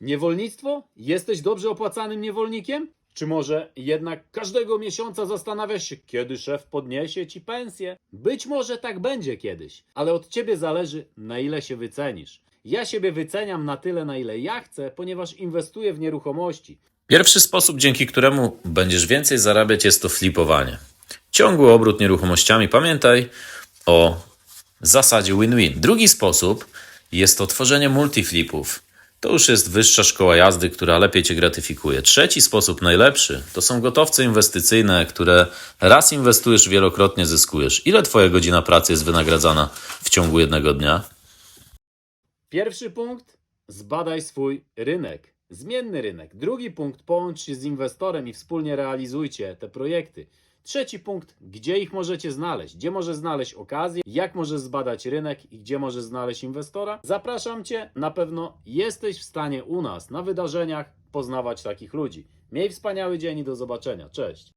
Niewolnictwo? Jesteś dobrze opłacanym niewolnikiem? Czy może jednak każdego miesiąca zastanawiasz się, kiedy szef podniesie ci pensję? Być może tak będzie kiedyś, ale od ciebie zależy, na ile się wycenisz. Ja siebie wyceniam na tyle, na ile ja chcę, ponieważ inwestuję w nieruchomości. Pierwszy sposób, dzięki któremu będziesz więcej zarabiać, jest to flipowanie. Ciągły obrót nieruchomościami. Pamiętaj o zasadzie win-win. Drugi sposób jest to tworzenie multiflipów. To już jest wyższa szkoła jazdy, która lepiej cię gratyfikuje. Trzeci sposób, najlepszy, to są gotowce inwestycyjne, które raz inwestujesz, wielokrotnie zyskujesz. Ile twoja godzina pracy jest wynagradzana w ciągu jednego dnia? Pierwszy punkt zbadaj swój rynek, zmienny rynek. Drugi punkt połącz się z inwestorem i wspólnie realizujcie te projekty. Trzeci punkt, gdzie ich możecie znaleźć, gdzie możesz znaleźć okazję, jak możesz zbadać rynek i gdzie możesz znaleźć inwestora. Zapraszam Cię, na pewno jesteś w stanie u nas na wydarzeniach poznawać takich ludzi. Miej wspaniały dzień i do zobaczenia. Cześć.